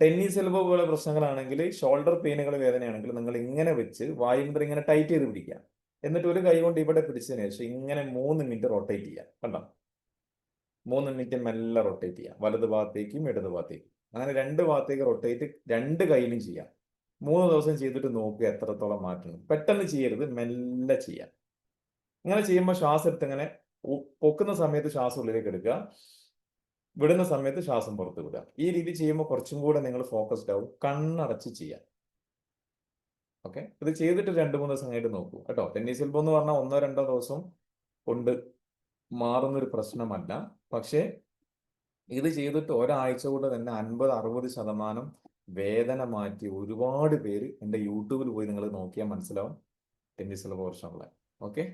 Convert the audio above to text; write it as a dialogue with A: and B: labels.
A: Tennis elbow പോലെ പ്രശ്നങ്ങളാണെങ്കിൽ shoulder പെയിനുകൾ വേദനയാണെങ്കിൽ നിങ്ങൾ ഇങ്ങനെ വെച്ച് വായുമുദ്ര ഇങ്ങനെ ടൈറ്റ് ചെയ്ത് പിടിക്കുക. എന്നിട്ട് ഒരു കൈ കൊണ്ട് ഇവിടെ പിടിച്ചതിന് ശേഷം ഇങ്ങനെ മൂന്ന് മിനിറ്റ് റൊട്ടേറ്റ് ചെയ്യുക. കണ്ടോ? മൂന്ന് മിനിറ്റ് മെല്ലെ റൊട്ടേറ്റ് ചെയ്യുക. വലത് ഭാഗത്തേക്കും ഇടത് ഭാഗത്തേക്കും. അങ്ങനെ രണ്ട് ഭാഗത്തേക്ക് റൊട്ടേറ്റ് രണ്ട് കൈയിലും ചെയ്യാം മൂന്ന് ദിവസം ചെയ്തിട്ട് നോക്കുക എത്രത്തോളം മാറ്റണം പെട്ടെന്ന് ചെയ്യരുത് മെല്ലെ ചെയ്യാം ഇങ്ങനെ ചെയ്യുമ്പോൾ ശ്വാസം എടുത്ത് ഇങ്ങനെ പൊക്കുന്ന സമയത്ത് ശ്വാസം ഉള്ളിലേക്ക് എടുക്കുക. വിടുന്ന സമയത്ത് ശ്വാസം പുറത്ത് വിടുക. ഈ രീതി ചെയ്യുമ്പോൾ കുറച്ചും കൂടെ നിങ്ങൾ ഫോക്കസ്ഡ് ആവും. കണ്ണടച്ച് ചെയ്യാം ഓക്കെ ഇത് ചെയ്തിട്ട് രണ്ട് മൂന്ന് ദിവസം കഴിഞ്ഞിട്ട് നോക്കൂ. കേട്ടോ? ടെന്നീസ് എൽബോ എന്ന് പറഞ്ഞാൽ ഒന്നോ രണ്ടോ ദിവസം കൊണ്ട് മാറുന്നൊരു പ്രശ്നമല്ല. പക്ഷേ ഇത് ചെയ്തിട്ട് ഒരാഴ്ച കൊണ്ട് തന്നെ അൻപത് അറുപത് ശതമാനം വേദന മാറ്റി ഒരുപാട് പേര് എന്റെ യൂട്യൂബിൽ പോയി നിങ്ങൾ നോക്കിയാൽ മനസ്സിലാവും. ടെന്നീസ് എൽബോ പ്രശ്നമുള്ള ഓക്കെ